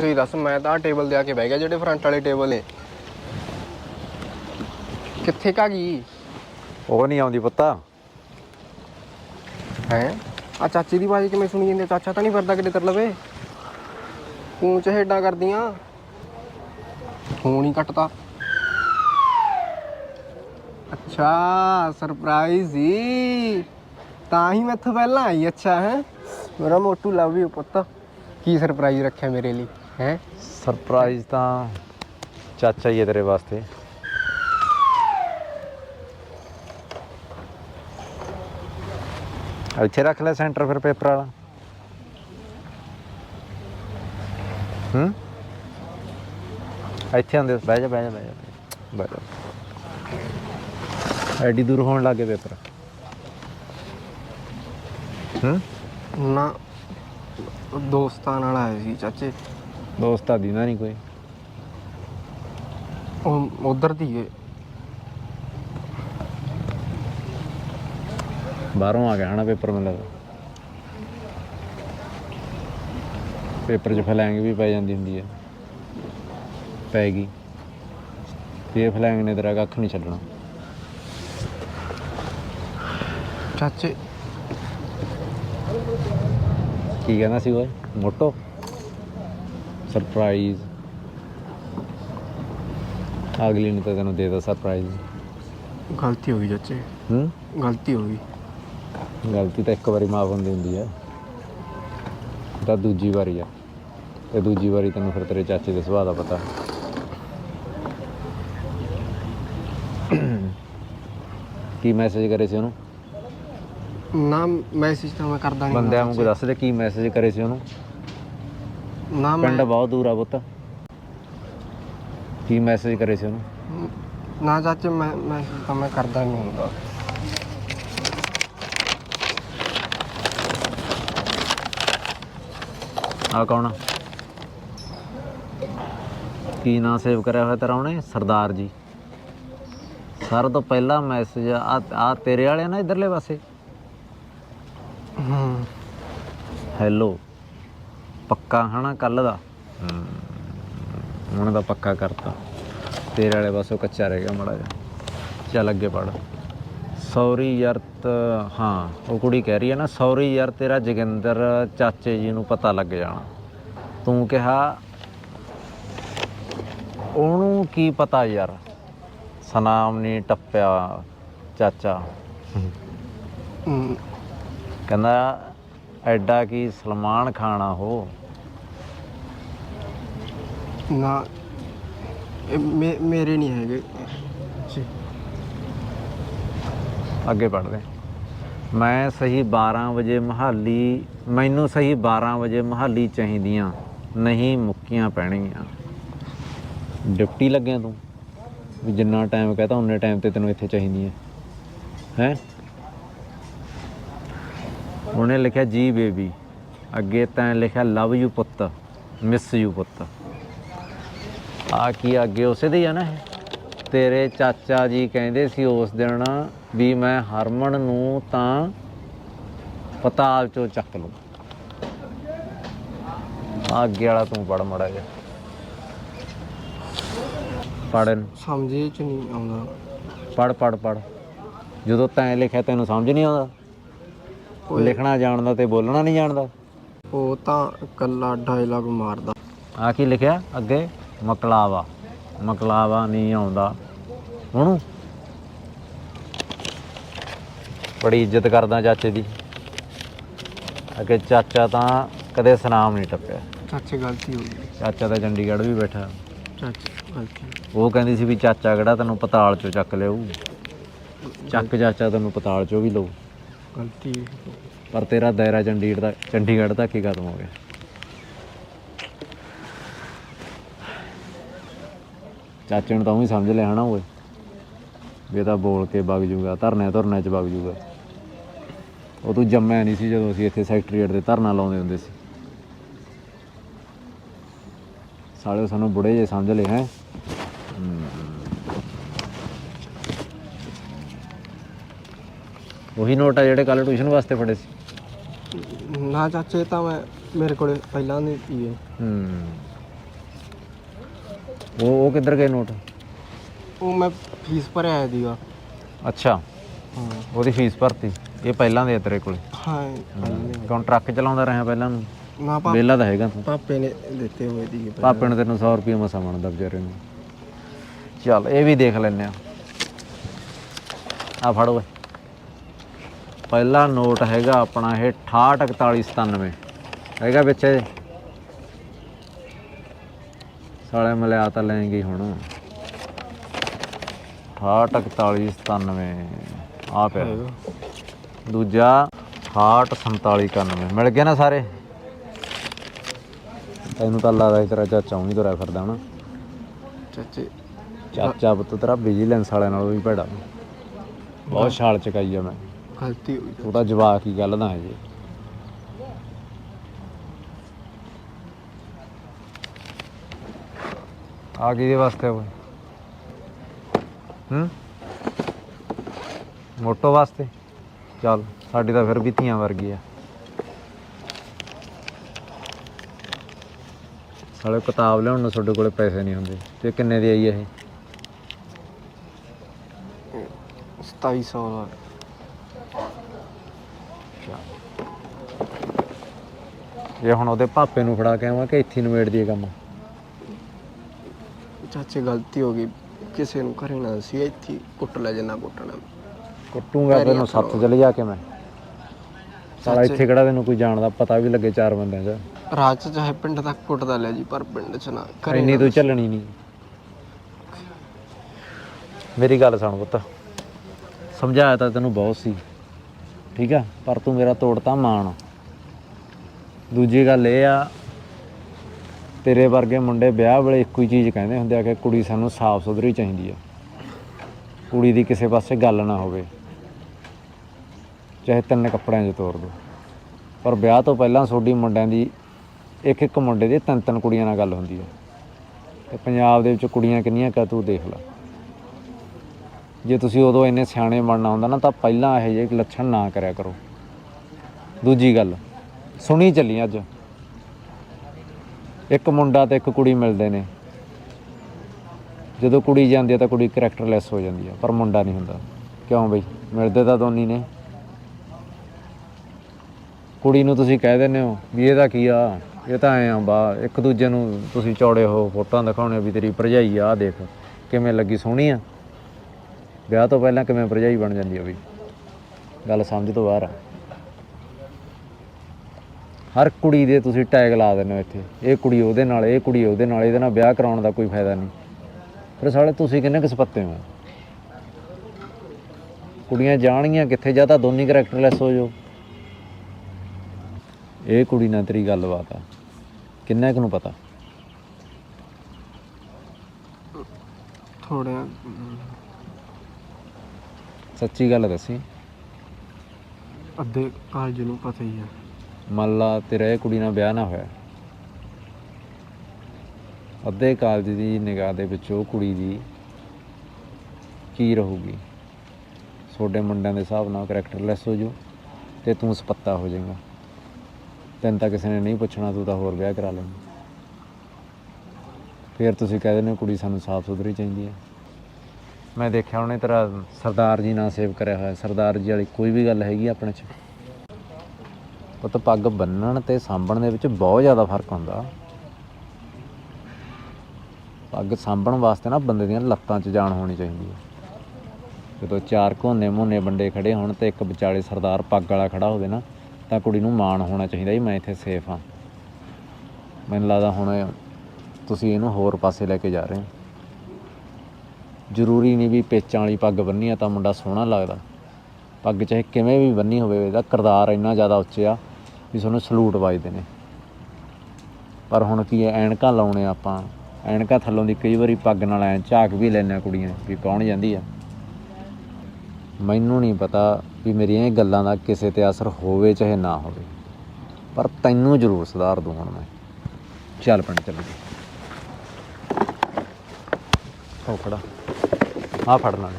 ਸਹੀ ਦੱਸ ਮੈਂ ਤਾਂ ਟੇਬਲ ਦੇ ਆ ਕੇ ਬਹਿ ਗਿਆ ਜਿਹੜੇ ਫਰੰਟ ਵਾਲੇ ਟੇਬਲ ਨੇ। ਕਿੱਥੇ ਕਾ ਗਈ? ਉਹ ਨਹੀਂ ਆਉਂਦੀ ਪੁੱਤਾ। ਹੈ? ਆ ਚਾਚੀ ਦੀ ਬਾਜੀ ਕਿਵੇਂ ਸੁਣੀ ਜਾਂਦੇ ਚਾਚਾ ਤਾਂ ਨਹੀਂ ਫਿਰਦਾ ਕਿਤੇ ਤਰ ਲਵੇ। ਤੂੰ ਚਹੇਡਾਂ ਕਰਦੀਆਂ। ਫੋਨ ਹੀ ਕੱਟਤਾ ਅੱਛਾ ਸਰਪ੍ਰਾਈਜ਼ ਹੀ ਤਾਂ ਹੀ ਮੈਥੋਂ ਪਹਿਲਾਂ ਆਈ ਅੱਛਾ ਹੈ? ਮੇਰਾ ਮੋਟੂ ਲਵ ਯੂ ਪੁੱਤ। ਕੀ ਸਰਪ੍ਰਾਈਜ਼ ਰੱਖਿਆ ਮੇਰੇ ਲਈ? ਹੈ? ਸਰਪ੍ਰਾਈਜ਼ ਤਾਂ ਚਾਚਾ ਹੀ ਹੈ ਤੇਰੇ ਵਾਸਤੇ। ਇੱਥੇ ਰੱਖ ਲੈ ਸੈਂਟਰ ਫਿਰ ਪੇਪਰ ਵਾਲਾ। ਹੂੰ? ਇੱਥੇ ਆਂਦੇ ਬਹਿ ਜਾ ਬਹਿ ਜਾ ਬਹਿ ਜਾ। ਬਹਿ ਜਾ। ਐਡੀ ਦੂਰ ਹੋਣ ਲੱਗੇ ਪੇਪਰ ਹੂੰ? ਨਾ ਦੋਸਤਾਂ ਨਾਲ ਆਏ ਸੀ ਚਾਚੇ। ਦੋਸਤਾਂ ਦੀ ਨਾ ਨਹੀਂ ਕੋਈ। ਉਹ ਉਧਰ ਦੀ ਏ। ਬਾਹਰੋਂ ਆ ਗਿਆ ਹਨਾ ਪੇਪਰ ਲੱਗਦਾ ਪੇਪਰ 'ਚ ਫਲੈਂਗ ਵੀ ਪੈ ਜਾਂਦੀ ਹੁੰਦੀ ਹੈ ਪੈ ਗਈ ਤੇ ਇਹ ਫਲੈਂਗ ਨੇ ਤੇਰਾ ਕੱਖ ਨਹੀਂ ਛੱਡਣਾ। ਚਾਚੇ। ਕੀ ਕਹਿੰਦਾ ਸੀ ਓਏ? ਮੋਟੋ? ਸਰਪ੍ਰਾਈਜ਼ ਅਗਲੀ ਨੂੰ ਤਾਂ ਤੈਨੂੰ ਦੇ ਦੋ ਸਰਪ੍ਰਾਈਜ਼ ਗਲਤੀ ਹੋ ਗਈ ਚਾਚੇ। ਹੂੰ? ਗਲਤੀ ਹੋ ਗਈ। ਗਲਤੀ ਤਾਂ ਇੱਕ ਵਾਰੀ ਮਾਫ ਹੁੰਦੀ ਹੁੰਦੀ ਇਹ ਤਾਂ ਦੂਜੀ ਵਾਰੀ ਆ। ਤੇ ਦੂਜੀ ਵਾਰੀ ਤੈਨੂੰ ਫਿਰ ਤੇਰੇ ਚਾਚੇ ਦੇ ਸੁਭਾਅ ਦਾ ਪਤਾ। ਕੀ ਮੈਸੇਜ ਕਰੇ ਸੀ ਉਹਨੂੰ? ਨਾ ਮੈਸੇਜ ਤਾਂ ਮੈਂ ਕਰਦਾ ਨਹੀਂ ਬੰਦਿਆਂ ਨੂੰ ਦੱਸ ਦੇ ਕੀ ਮੈਸੇਜ ਕਰੇ ਸੀ ਉਹਨੂੰ? ਨਾ ਮੈਂ ਪਿੰਡ ਬਹੁਤ ਦੂਰ ਆ ਪੁੱਤ। ਕੀ ਮੈਸੇਜ ਕਰੇ ਸੀ ਉਹਨੂੰ? ਨਾ ਚਾਚੇ ਮੈਂ ਮੈਸੇਜ ਤਾਂ ਮੈਂ ਕਰਦਾ ਨਹੀਂ ਹੁੰਦਾ। ਆ ਕੌਣ ਆ? ਕੀ ਨਾਂ ਸੇਵ ਕਰਿਆ ਹੋਇਆ ਤੇਰਾ ਉਹਨੇ? ਸਰਦਾਰ ਜੀ। ਸਾਰਾ ਤੋਂ ਪਹਿਲਾ ਮੈਸੇਜ ਆ ਆ ਤੇਰੇ ਵਾਲੇ ਨਾ ਇਧਰਲੇ ਪਾਸੇ? ਹੂੰ। ਹੈਲੋ ਪੱਕਾ ਹਨਾ ਕੱਲ ਦਾ? ਹੁਣ ਦਾ ਪੱਕਾ ਕਰਤਾ। ਤੇਰੇ ਵਾਲੇ ਪਾਸੋਂ ਕੱਚਾ ਰਹਿ ਗਿਆ ਮੜਾ ਜਾ ਚੱਲ ਅੱਗੇ ਪੜ। ਸੌਰੀ ਯਾਰ ਤ- ਹਾਂ ਉਹ ਕੁੜੀ ਕਹਿ ਰਹੀ ਹੈ ਨਾ ਸੌਰੀ ਯਾਰ ਤੇਰਾ ਜੋਗਿੰਦਰ ਚਾਚੇ ਜੀ ਨੂੰ ਪਤਾ ਲੱਗ ਜਾਣਾ। ਤੂੰ ਕਿਹਾ ਉਹਨੂੰ ਕੀ ਪਤਾ ਯਾਰ? ਸਨਾਮ ਨਹੀਂ ਟੱਪਿਆ ਚਾਚਾ। ਹੂੰ, ਕਹਿੰਦਾ ਐਡਾ ਕੀ ਸਲਮਾਨ ਆ ਉਹ? ਨਾ ਇਹ ਮੇ- ਮੇਰੇ ਨਹੀਂ ਹੈਗੇ। ਜੀ। ਅੱਗੇ ਪੜਦੇ ਮੈਂ ਸਹੀ 12 ਵਜੇ ਮਹਾਲੀ ਮੈਨੂੰ ਸਹੀ 12 ਵਜੇ ਮਹਾਲੀ ਚਾਹੀਦੀਆਂ ਨਹੀਂ ਮੁੱਕੀਆਂ ਪੈਣਗੀਆਂ। ਡਿਪਟੀ ਲੱਗਿਆ ਤੂੰ? ਵੀ ਜਿੰਨਾ ਟਾਈਮ ਕਹਤਾ ਉਨੇ ਟਾਈਮ ਤੇ ਤੈਨੂੰ ਇੱਥੇ ਚਾਹੀਦੀਆਂ ਹੈ। ਉਹਨੇ ਲਿਖਿਆ ਜੀ ਬੇਬੀ ਅੱਗੇ ਤਾਂ ਲਿਖਿਆ ਲਵ ਯੂ ਪੁੱਤ ਮਿਸ ਯੂ ਪੁੱਤ। ਆ ਕੀ ਅੱਗੇ ਉਸੇ ਦੇ ਹੀ ਆ ਨਾ ਇਹ? ਤੇਰੇ ਚਾਚਾ ਜੀ ਕਹਿੰਦੇ ਸੀ ਉਸ ਦਿਨ ਵੀ ਮੈਂ ਹਰਮਨ ਨੂੰ ਤਾਂ ਪਤਾਲ ਚੋਂ ਚੱਕ ਲੂੰ ਆ ਅੱਗੇ ਵਾਲਾ ਤੂੰ ਪੜ ਮੜਾ ਜਾ ਪੜਨ ਸਮਝੇ ਚ ਨਹੀਂ ਆਉਂਦਾ। ਪੜ ਪੜ ਪੜ ਜਦੋਂ ਤੈਂ ਲਿਖਿਆ ਤੈਨੂੰ ਸਮਝ ਨਹੀਂ ਆਉਂਦਾ? ਲਿਖਣਾ ਜਾਣਦਾ ਤੇ ਬੋਲਣਾ ਨਹੀਂ ਜਾਣਦਾ? ਉਹ ਤਾਂ ਕੱਲਾ ਡਾਇਲੌਗ ਮਾਰਦਾ। ਆ ਕੀ ਲਿਖਿਆ ਅੱਗੇ? ਮਕਲਾਵਾ। ਮਕਲਾਵਾ ਨਹੀਂ ਆਉਂਦਾ। ਉਹਨੂੰ ਬੜੀ ਇੱਜ਼ਤ ਕਰਦਾ ਚਾਚੇ ਦੀ। ਅੱਗੇ ਚਾਚਾ ਤਾਂ ਕਦੇ ਸਨਾਮ ਨਹੀਂ ਟੱਪਿਆ। ਚਾਚੇ ਗਲਤੀ ਹੋ ਗਈ। ਚਾਚਾ ਤਾਂ ਚੰਡੀਗੜ੍ਹ ਵੀ ਬੈਠਾ। ਚਾਚੇ ਗਲਤੀ। ਉਹ ਕਹਿੰਦੀ ਸੀ ਵੀ ਚਾਚਾ ਕਿਹੜਾ ਤੈਨੂੰ ਪਤਾਲ ਚੋਂ ਚੱਕ ਲਿਆਊ। ਚੱਕ ਚਾਚਾ ਤੈਨੂੰ ਪਤਾਲ ਚੋਂ ਵੀ ਲਊ। ਗਲਤੀ। ਪਰ ਤੇਰਾ ਦਾਇਰਾ ਚੰਡੀਗੜ੍ਹ ਦਾ ਚੰਡੀਗੜ੍ਹ ਤੱਕ ਹੀ ਖਤਮ ਹੋ ਗਿਆ। ਚਾਚੇ ਨੂੰ ਤਾਂ ਉਹ ਵੀ ਸਮਝ ਲਿਆ ਹਨਾ ਓਏ ਵੀ ਇਹ ਤਾਂ ਬੋਲ ਕੇ ਵਗ ਜੂਗਾ ਧਰਨੇ ਧਰਨੇ ਚ ਵਗ ਜੂਗਾ। ਉਹ ਤੂੰ ਜੰਮਿਆ ਨਹੀਂ ਸੀ ਜਦੋਂ ਅਸੀਂ ਇੱਥੇ ਸੈਕਟਰੀਏਟ ਦੇ ਧਰਨਾ ਲਾਉਂਦੇ ਹੁੰਦੇ ਸੀ। ਸਾਲੇ ਸਾਨੂੰ ਬੁੜੇ ਜੇ ਸਮਝ ਲਏ ਹੈ। ਉਹੀ ਨੋਟ ਆ ਜਿਹੜੇ ਕੱਲ ਟਿਊਸ਼ਨ ਵਾਸਤੇ ਫੜੇ ਸੀ। ਨਾ ਚਾਚੇ ਤਾਂ ਮੈਂ ਮੇਰੇ ਕੋਲੇ ਪਹਿਲਾਂ ਨਹੀਂ ਪੀਏ ਹੂੰ। ਉਹ ਕਿੱਧਰ ਗਏ ਨੋਟ? ਉਹ ਮੈਂ ਫੀਸ ਭਰਿਆ ਆਇਆ ਦੀਗਾ ਅੱਛਾ। ਹਾਂ। ਉਹਦੀ ਫੀਸ ਭਰਤੀ। ਇਹ ਪਹਿਲਾਂ ਦੇ ਆ ਤੇਰੇ ਕੋਲੇ? ਹਾਂ ਕੌਣ ਟਰੱਕ ਚਲਾਉਂਦਾ ਰਿਹਾ ਪਹਿਲਾਂ ਨੂੰ? ਨਾ ਪਾ ਤਾਂ ਹੈਗਾ ਤੂੰ। ਪਾਪੇ ਨੇ ਦਿੱਤੇ ਹੋਏ ਦੀਗੇ ਪਾਪੇ ਨੇ ਤੈਨੂੰ 100 ਰੁਪਏ ਮਸਾ ਬਣਦਾ ਵਿਚਾਰੇ ਨੂੰ। ਚੱਲ ਇਹ ਵੀ ਦੇਖ ਲੈਨੇ ਆ ਆ ਫੜ। ਓਏ ਪਹਿਲਾ ਨੋਟ ਹੈਗਾ ਆਪਣਾ ਇਹ 684197 ਹੈਗਾ ਵਿੱਚ ਸਾਲੇ ਮਲਿਆ ਤਾਂ ਲੈਂਗੇ ਹੁਣ। 684197 ਆ ਪਿਆ। ਦੂਜਾ 684791 ਮਿਲ ਗਏ ਨਾ ਸਾਰੇ? ਤੈਨੂੰ ਤਾਂ ਲੱਗਦਾ ਤੇਰਾ ਚਾਚਾ ਉਹੀ ਤੁਰਿਆ ਫਿਰਦਾ ਹਨਾ ਚਾਚੇ। ਚਾਚਾ ਪੁੱਤ ਤੇਰਾ ਵਿਜੀਲੈਂਸ ਵਾਲਿਆਂ ਨਾਲੋਂ ਵੀ ਭੈੜਾ। ਬਹੁਤ ਛਾਲ ਚਕਾਈ ਆ ਮੈਂ। ਗਲਤੀ ਹੋ ਗਈ ਤੂੰ ਤਾਂ ਜਵਾਕ ਹੀ ਗੱਲ ਦਾ ਹੈ ਜੀ। ਆ ਕਿਹਦੇ ਵਾਸਤੇ ਹੋਏ ਹੂੰ? ਮੋਟੋ ਵਾਸਤੇ? ਚੱਲ ਸਾਡੀ ਤਾਂ ਫਿਰ ਵੀ ਧੀਆਂ ਵਰਗੀ ਆ। ਸਾਲੇ ਕਿਤਾਬ ਲਿਆਉਣ ਨੂੰ ਤੁਹਾਡੇ ਕੋਲੇ ਪੈਸੇ ਨਹੀਂ ਹੁੰਦੇ। ਤੇ ਕਿੰਨੇ ਦੀ ਆਈ ਇਹ? 2700 ਦਾ। ਇਹ ਹੁਣ ਉਹਦੇ ਪਾਪੇ ਨੂੰ ਫੜਾ ਕੇ ਆਵਾਂ ਕਿ ਇੱਥੇ ਨਿਬੇੜ ਦੀਏ ਕੰਮ? ਚਾਚੇ ਗਲਤੀ ਹੋ ਗਈ। ਕਿਸੇ ਨੂੰ ਘਰੇ ਨਾ ਸੀ ਇੱਥੇ ਹੀ ਕੁੱਟ ਲੈ ਜਿੰਨਾ ਕੁੱਟਣਾ ਕੁੱਟੂਗਾ ਤੈਨੂੰ ਸੱਤ ਚਲੇ ਜਾ ਕੇ ਮੈਂ। ਸਾਲਾ ਇੱਥੇ ਕਿਹੜਾ ਤੈਨੂੰ ਕੋਈ ਜਾਣਦਾ? ਪਤਾ ਵੀ ਲੱਗੇ ਚਾਰ ਬੰਦਿਆਂ 'ਚ ਰਾਤ ਚ ਚਾਹੇ ਪਿੰਡ ਤੱਕ ਕੁੱਟਦਾ ਲਿਆ ਜੀ ਪਰ ਪਿੰਡ ਚ ਨਾ ਘਰੇ ਇੰਨੀ ਨਾ ਤੂੰ ਚੱਲਣੀ ਨਹੀਂ। ਮੇਰੀ ਗੱਲ ਸੁਣ ਪੁੱਤ। ਸਮਝਾਇਆ ਤਾਂ ਤੈਨੂੰ ਬਹੁਤ ਸੀ। ਠੀਕ ਆ? ਪਰ ਤੂੰ ਮੇਰਾ ਤੋੜਤਾ ਮਾਣ। ਦੂਜੀ ਗੱਲ ਇਹ ਆ ਤੇਰੇ ਵਰਗੇ ਮੁੰਡੇ ਵਿਆਹ ਵੇਲੇ ਇੱਕੋ ਹੀ ਚੀਜ਼ ਕਹਿੰਦੇ ਹੁੰਦੇ ਆ ਕਿ ਕੁੜੀ ਸਾਨੂੰ ਸਾਫ਼ ਸੁਥਰੀ ਚਾਹੀਦੀ ਆ। ਕੁੜੀ ਦੀ ਕਿਸੇ ਪਾਸੇ ਗੱਲ ਨਾ ਹੋਵੇ। ਚਾਹੇ ਤਿੰਨ ਕੱਪੜਿਆਂ 'ਚ ਤੋਰ ਦੋ। ਪਰ ਵਿਆਹ ਤੋਂ ਪਹਿਲਾਂ ਤੁਹਾਡੀ ਮੁੰਡਿਆਂ ਦੀ ਇੱਕ ਇੱਕ ਮੁੰਡੇ ਦੀ ਤਿੰਨ ਤਿੰਨ ਕੁੜੀਆਂ ਨਾਲ ਗੱਲ ਹੁੰਦੀ ਹੈ ਤੇ ਪੰਜਾਬ ਦੇ ਵਿੱਚ ਕੁੜੀਆਂ ਕਿੰਨੀਆਂ ਕਾ ਤੂੰ ਦੇਖ ਲੈ। ਜੇ ਤੁਸੀਂ ਉਦੋਂ ਇੰਨੇ ਸਿਆਣੇ ਬਣਨਾ ਹੁੰਦਾ ਨਾ ਤਾਂ ਪਹਿਲਾਂ ਇਹੋ ਜਿਹੇ ਲੱਛਣ ਨਾ ਕਰਿਆ ਕਰੋ। ਦੂਜੀ ਗੱਲ, ਸੁਣੀ ਚੱਲੀ ਅੱਜ। ਇੱਕ ਮੁੰਡਾ ਤੇ ਇੱਕ ਕੁੜੀ ਮਿਲਦੇ ਨੇ। ਜਦੋਂ ਕੁੜੀ ਜਾਂਦੀ ਹੈ ਤਾਂ ਕੁੜੀ ਕਰੈਕਟਰਲੈਸ ਹੋ ਜਾਂਦੀ ਹੈ, ਪਰ ਮੁੰਡਾ ਨਹੀਂ ਹੁੰਦਾ। ਕਿਉਂ ਬਈ? ਮਿਲਦੇ ਤਾਂ ਦੋਨੀ ਨੇ। ਕੁੜੀ ਨੂੰ ਤੁਸੀਂ ਕਹਿ ਦਿੰਦੇ ਹੋ ਵੀ ਇਹਦਾ ਕੀ ਆ? ਇਹ ਤਾਂ ਐ ਆ ਬਾ, ਇੱਕ ਦੂਜੇ ਨੂੰ ਤੁਸੀਂ ਚੌੜੇ ਹੋ, ਫੋਟੋਆਂ ਦਿਖਾਉਣੇ ਵੀ ਤੇਰੀ ਭਰਜਾਈ ਆ ਆਹ ਦੇਖ ਕਿਵੇਂ ਲੱਗੀ ਸੋਹਣੀ ਆ। ਵਿਆਹ ਤੋਂ ਪਹਿਲਾਂ ਕਿਵੇਂ ਭਰਜਾਈ ਬਣ ਜਾਂਦੀ ਆ ਬਈ? ਗੱਲ ਸਮਝ ਤੋਂ ਬਾਹਰ ਆ। ਹਰ ਕੁੜੀ ਦੇ ਤੁਸੀਂ ਟੈਗ ਲਾ ਦਿੰਦੇ ਹੋ ਇੱਥੇ। ਇਹ ਕੁੜੀ ਉਹਦੇ ਨਾਲ ਇਹ ਕੁੜੀ ਉਹਦੇ ਨਾਲ ਇਹਦੇ ਨਾਲ ਵਿਆਹ ਕਰਾਉਣ ਦਾ ਕੋਈ ਫਾਇਦਾ ਨਹੀਂ। ਫਿਰ ਸਾਲੇ ਤੁਸੀਂ ਕਿੰਨੇ ਕਿਸਪੱਤੇ ਹੋ? ਕੁੜੀਆਂ ਜਾਣਗੀਆਂ ਕਿੱਥੇ ਜਾਂ ਤਾਂ ਦੋਨੀ ਕਰੈਕਟਰਲੈਸ ਹੋ ਜਾਓ। ਇਹ ਕੁੜੀ ਨਾਲ ਤੇਰੀ ਗੱਲਬਾਤ ਆ। ਕਿੰਨਾ ਕੁ ਨੂੰ ਪਤਾ? ਥੋੜੇ ਸੱਚੀ ਗੱਲ ਦੱਸੀ। ਅੱਧੇ ਕਾਲਜ ਨੂੰ ਪਤਾ ਹੀ ਆ। ਮੰਨ ਲਾ ਤੇਰਾ ਇਹ ਕੁੜੀ ਨਾਲ ਵਿਆਹ ਨਾ ਹੋਇਆ। ਅੱਧੇ ਕਾਲਜ ਦੀ ਨਿਗਾਹ ਦੇ ਵਿੱਚ ਉਹ ਕੁੜੀ ਦੀ ਕੀ ਰਹੂਗੀ? ਤੁਹਾਡੇ ਮੁੰਡਿਆਂ ਦੇ ਹਿਸਾਬ ਨਾਲ ਕਰੈਕਟਰਲੈਸ ਹੋ ਜੂ ਤੇ ਤੂੰ ਸਪੱਤਾ ਹੋ ਜਾਏਗਾ। ਤੈਨੂੰ ਤਾਂ ਕਿਸੇ ਨੇ ਨਹੀਂ ਪੁੱਛਣਾ, ਤੂੰ ਤਾਂ ਹੋਰ ਵਿਆਹ ਕਰਾ ਲੇਂਗਾ। ਫਿਰ ਤੁਸੀਂ ਕਹਿ ਦਿੰਦੇ ਹੋ ਕੁੜੀ ਸਾਨੂੰ ਸਾਫ਼ ਸੁਥਰੀ ਚਾਹੀਦੀ ਹੈ। ਮੈਂ ਦੇਖਿਆ ਉਹਨੇ ਤੇਰਾ ਸਰਦਾਰ ਜੀ ਨਾਲ ਸੇਵ ਕਰਿਆ ਹੋਇਆ। ਸਰਦਾਰ ਜੀ ਵਾਲੀ ਕੋਈ ਵੀ ਗੱਲ ਹੈਗੀ ਆਪਣੇ 'ਚ? ਪੁੱਤ, ਪੱਗ ਬੰਨਣ ਤੇ ਸਾਂਭਣ ਦੇ ਵਿੱਚ ਬਹੁਤ ਜ਼ਿਆਦਾ ਫ਼ਰਕ ਹੁੰਦਾ। ਪੱਗ ਸਾਂਭਣ ਵਾਸਤੇ ਨਾ ਬੰਦੇ ਦੀਆਂ ਲੱਤਾਂ 'ਚ ਜਾਣ ਹੋਣੀ ਚਾਹੀਦੀ ਹੈ। ਜਦੋਂ ਚਾਰ ਘੋਨੇ ਮੋਨੇ ਬੰਦੇ ਖੜੇ ਹੋਣ ਤੇ ਇੱਕ ਵਿਚਾਲੇ ਸਰਦਾਰ ਪੱਗ ਵਾਲਾ ਖੜਾ ਹੋਵੇ ਨਾ, ਤਾਂ ਕੁੜੀ ਨੂੰ ਮਾਣ ਹੋਣਾ ਚਾਹੀਦਾ ਜੀ ਮੈਂ ਇੱਥੇ ਸੇਫ ਹਾਂ। ਮੈਨੂੰ ਲੱਗਦਾ ਹੁਣ ਤੁਸੀਂ ਇਹਨੂੰ ਹੋਰ ਪਾਸੇ ਲੈ ਕੇ ਜਾ ਰਹੇ ਹੋ। ਜ਼ਰੂਰੀ ਨਹੀਂ ਵੀ ਪੇਚਾਂ ਵਾਲੀ ਪੱਗ ਬੰਨੀ ਆ ਤਾਂ ਮੁੰਡਾ ਸੋਹਣਾ ਲੱਗਦਾ। ਪੱਗ ਚਾਹੇ ਕਿਵੇਂ ਵੀ ਬੰਨੀ ਹੋਵੇ, ਇਹਦਾ ਕਿਰਦਾਰ ਇੰਨਾ ਜ਼ਿਆਦਾ ਉੱਚਾ ਵੀ ਤੁਹਾਨੂੰ ਸਲੂਟ ਵੱਜਦੇ ਨੇ। ਪਰ ਹੁਣ ਕੀ ਹੈ, ਐਨਕਾਂ ਲਾਉਣੇ ਆਪਾਂ। ਐਨਕਾਂ ਥੱਲੋਂ ਦੀ ਕਈ ਵਾਰੀ ਪੱਗ ਨਾਲ ਐ ਝਾਕ ਵੀ ਲੈਂਦੇ ਆ ਕੁੜੀਆਂ, ਵੀ ਕੌਣ ਜਾਂਦੀ ਆ। ਮੈਨੂੰ ਨਹੀਂ ਪਤਾ ਵੀ ਮੇਰੀਆਂ ਇਹ ਗੱਲਾਂ ਦਾ ਕਿਸੇ ਤੇ ਅਸਰ ਹੋਵੇ ਚਾਹੇ ਨਾ ਹੋਵੇ। ਪਰ ਤੈਨੂੰ ਜ਼ਰੂਰ ਸੁਧਾਰ ਦੂੰ ਹੁਣ ਮੈਂ। ਚੱਲ ਪਿੰਡ ਚੱਲੀਏ। ਹੋ ਖੜਾ ਆ ਫੜ ਨਾਲ